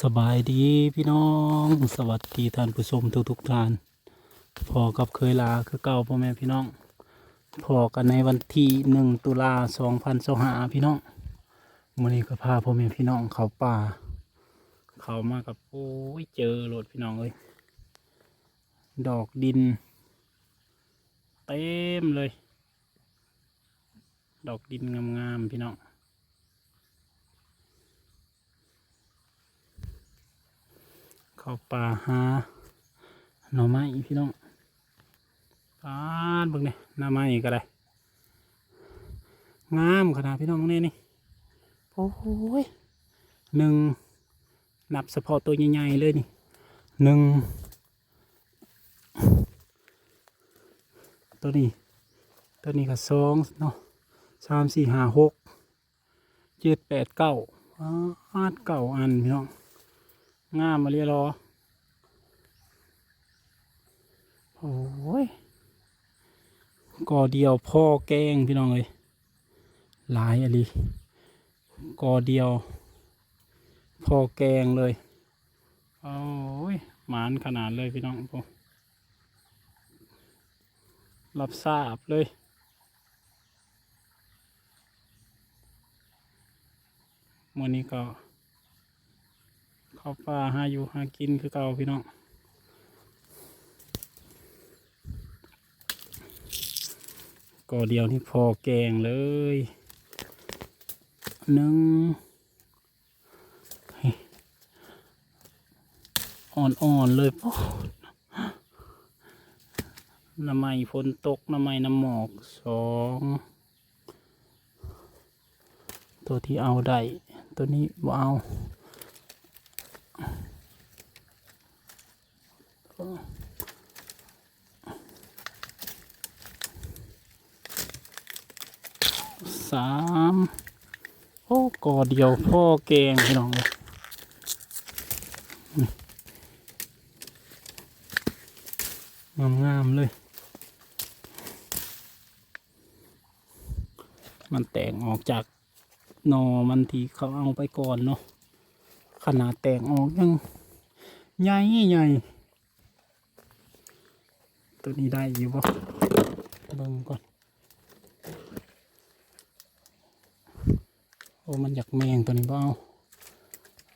สบายดีพี่น้อง สวัสดีท่านผู้ชมทุกทุกท่าน พอกับเคยลาคือเก่าพ่อแม่พี่น้อง พอกันในวันที่หนึ่งตุลาสองพันสองหาพี่น้องวันนี้ก็พาพ่อแม่พี่น้องเขาป่า เขามากับโอ้ยเจอโรถพี่น้องเลยดอกดิน เต็มเลย ดอกดินงามๆพี่น้อง เข้าป่าหาหน่อไม้พี่น้องปานเบิ่งเนี่ยหน่อไม้ก็ได้งามขนาดพี่น้องนี่นี่โอ้ยหนึ่งนับเฉพาะตัวใหญ่ๆเลยนี่หนึ่งตัวนี้ ตัวนี้ก็สองเนาะสามสี่ห้าหกเจ็ดแปดเก้าอาดเก้าอันพี่น้อง งามมาเรียรอ โอ้ยก่อเดียวพ่อแกงพี่น้องเลยหลายอะไรก่อเดียวพ่อแกงเลย โอ้ยหมานขนาดเลยพี่น้องผมรับทราบเลยมื่อนี้ก็ เข้าป่าหาอยู่หากินคือเก่าพี่น้องก็เดียวนี่พอแกงเลยหนึ่งอ่อนๆเลยพ่อน้ำไม้ฝนตกน้ำไม้น้ำหมอกสองตัวที่เอาได้ ตัวนี้บ่เอา สามโอ้กอเดียวพ่อแกงพี่น้องเลยงามงามๆเลย มันแตกออกจากนอมันที่เขาเอาไปก่อนเนาะขนาดแตกออกยังใหญ่ใหญ่ ตัวนี้ได้อยู่ปะเบิ่งก่อน โอ้ มันอยากแมงตัวนี้บ่เอา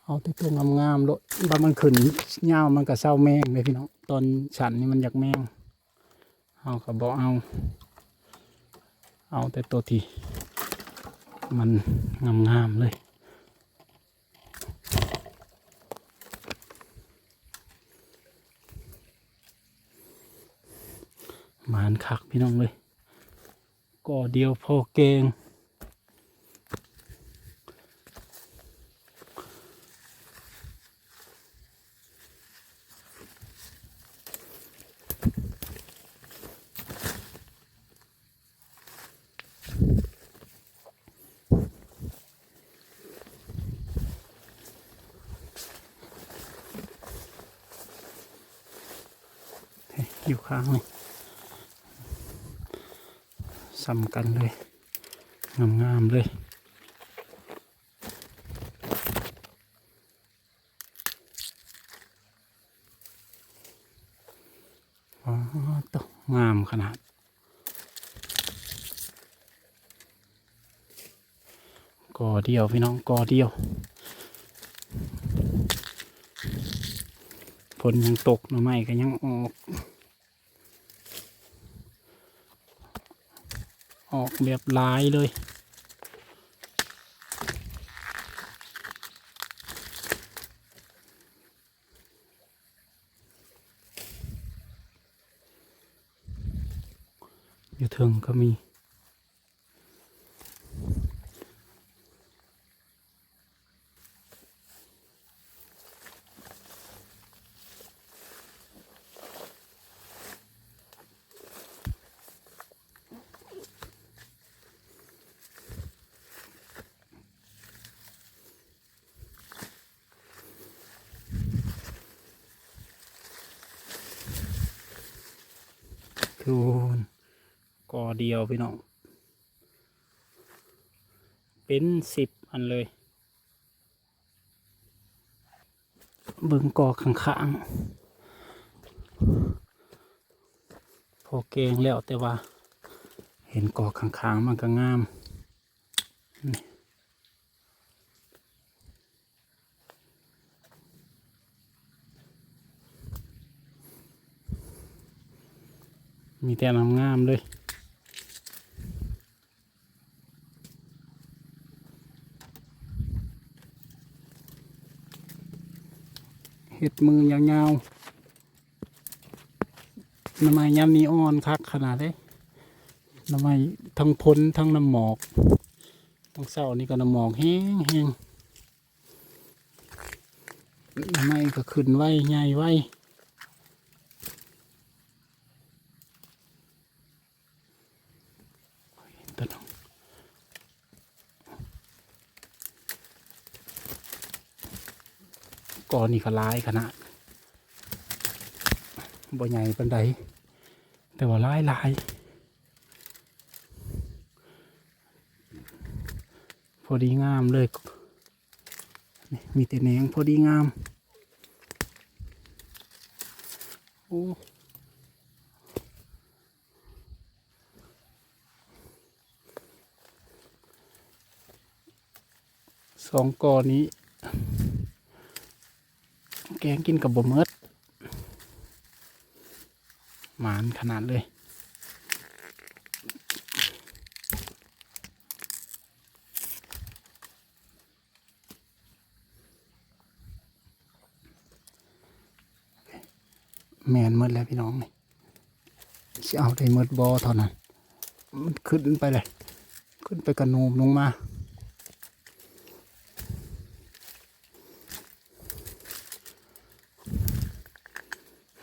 เอาแต่ตัวงามๆโลดบามันขึ้นเงามันก็เศร้าแมงเลยพี่น้อง ตอนฉันนี่มันอยากแมง เอาก็บ่เอา เอาแต่ตัวที่มันงามๆเลย หมานคักพี่น้องเลยก่อเดียวพอเกงอยู่ข้างนี่ ซ้ำกันเลย งามๆเลยอ๋อตงามขนาด กอเดียวพี่น้องกอเดียวฝนยังตกหน่อไม้ก็ยังออก ออกแบบลายเลย อยู่ถึงก็มี คูนกอเดียวพี่น้อง เป็นสิบอันเลย เบิ่งกอข้างๆพอเกงแล้วแต่ว่า เห็นกอข้างๆมันก็งาม มีแต่น้ำงามเลยเห็ดมือยาวๆน้ำไม้ยามนีอ่อนคักขนาดเด้น้ำไม้ทั้งพ้นทั้งน้ำหมอกทั้งเศร้านี่ก็น้ำหมอกแห้งแห้งน้ำไม้ก็ขึ้นไว้ใหญ่ไว้ ก่อนนี่ก็ร้ายขนาดบ่ใหญ่ปันใดแต่ว่าร้ายลายพอดีงามเลยมีแต่แหนงพอดีงามโอ้สองกอนี้ งกินกับบะเมิดหมานขนาดเลยแมนหมดแล้วพี่น้องนี่สิเอาได้หมดบอเท่านั้น มันขึ้นไปเลย ขึ้นไปกระนูมลงมา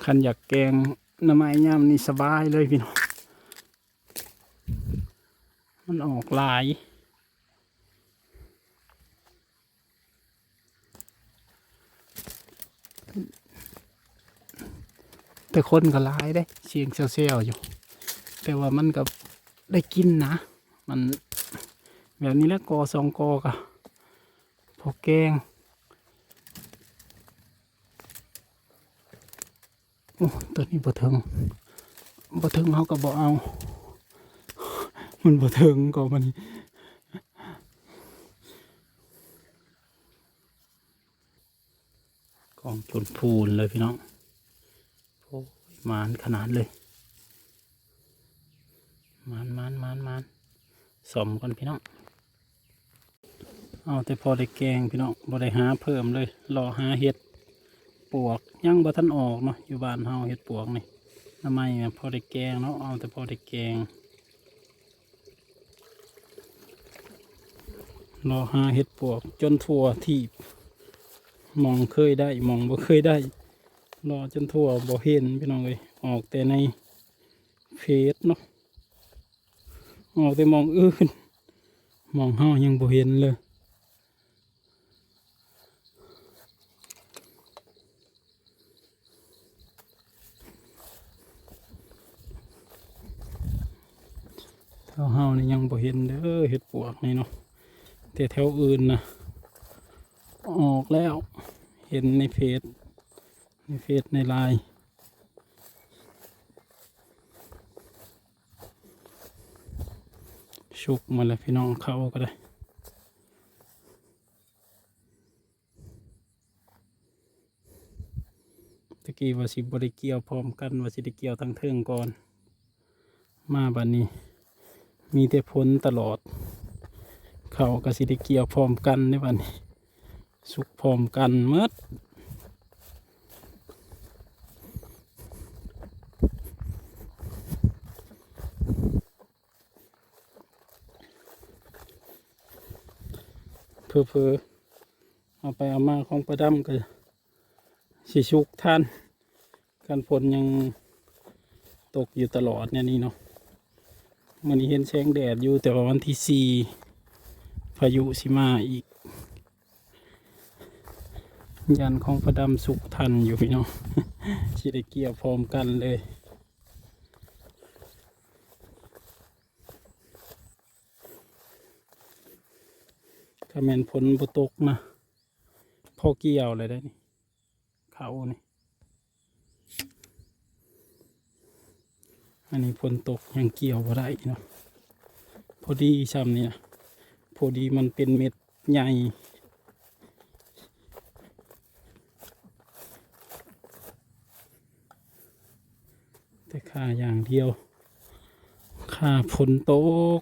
คันอยากแกงน้ำไม้ย่ำนี่สบายเลยพี่น้อง มันออกลาย แต่คนก็ลายได้เสียงเซลๆอยู่ แต่ว่ามันก็ได้กินนะ มันแบบนี้แล้วกอสองกอกะพอแกง โอ้ ตัวนี้บ่ถึงบ่ถึงเขาก็บ่เอา มันบ่ถึงก็มันกองจนพูนเลยพี่น้องโอ้ยมานขนาดเลยมานมานมานมานสมก่อนพี่น้องเอาแต่พอได้แกงพี่น้องบ่ได้หาเพิ่มเลยรอหาเห็ด ปวกยังบ่ทันออกเนาะอยู่บ้านเฮาเห็ดปวกนี่ทำไมเนี่ยพอได้แกงเนาะเอาแต่พอได้แกงรอหาเห็ดปวกจนทั่วที่มองเคยได้มองบ่เคยได้รอจนทั่วบ่เห็นพี่น้องเลยออกแต่ในเฟซเนาะออกแต่มองอื่นมองเฮายังบ่เห็นเลย แถวเฮานี่ยังบ่เห็นเด้อเห็ดปวกนี่เนาะแต่แถวอื่นนะออกแล้ว เห็นในเฟซในเฟซในไลน์ชุกมาแล้วพี่น้องเข้าก็ได้ตะกี้ว่าสิบริเกียวพร้อมกันว่าสิได้เกียวทั้งเทิงก่อน มาบัดนนี้ มีแต่พ้นตลอด เขาก็สิได้เกี่ยวพร้อมกันในวันนี้ สุกพร้อมกันเมื่อเพอเพอๆเอาไปเอามาของประดำก็สิชุกท่านกันฝนยังตกอยู่ตลอดเนี่ยนี่เนาะ มันนี้เห็นแสงแดดอยู่แต่ว่าวันที่สี่พายุสิมาอีก ยันของประดำสุกทันอยู่พี่น้องสิได้เกี่ยวพร้อมกันเลยถ้าแม่นฝนบ่ตกนะ พอเกี่ยวเลยได้นี่เขานี่ อันนี้ฝนตกยังเกี่ยวบ่ได้เนาะพอดีช้ำเนี่ยพอดีมันเป็นเม็ดใหญ่แต่ค่าอย่างเดียวค่าฝนตก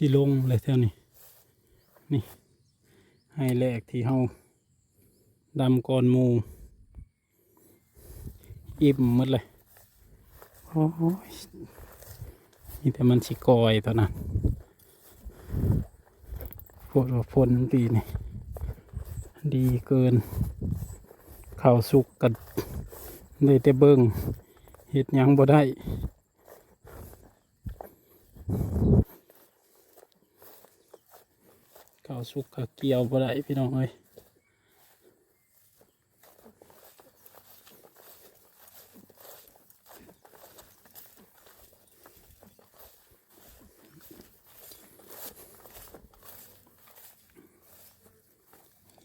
สิลงเลยเท่านี้นี่ ให้แรกที่เฮาดำก่อนมูอิ่มหมดเลยโอ้ยนี่แต่มันสิกอยตอนนั้นฝนว่าฝนปีนี่ ดีเกินข้าวสุกกันได้แต่เบิงเห็ดยังบ่ได้าวสุกข้าวเกี่ยวบ่ได้พี่น้องเอ้ย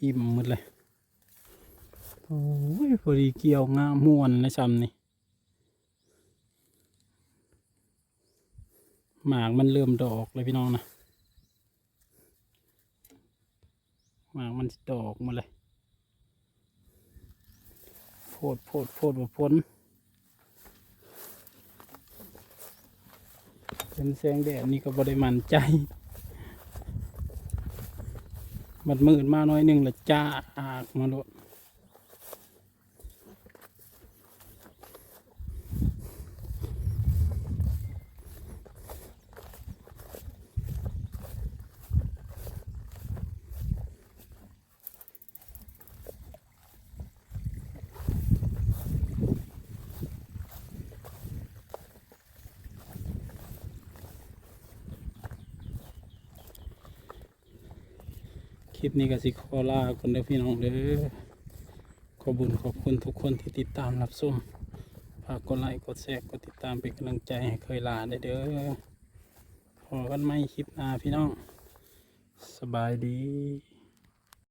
อิ่มหมดเลยโอ้ยพอดีเกี่ยวงามม่วนเลยซ้ำนี่หมากมันเริ่มดอกเลยพี่น้องนะ หมากมันสิดอกมาเลยโพดโพดโพดว่าพ้นเป็นแสงแดดนี่ก็บริมันใจ มันมืดมาหน้อยหนึ่งละจ้าอากมาโลด ลิปนี้ก็สิขอลาคนเด้อพี่น้องเด้อขอบุญขอบคุณทุกคนที่ติดตามรับชมฝากกดไลค์กดแชร์กดติดตามเป็นกำลังใจให้เคยลาได้เด้อพอกันไหมคลิปหน้าพี่น้อง สบายดี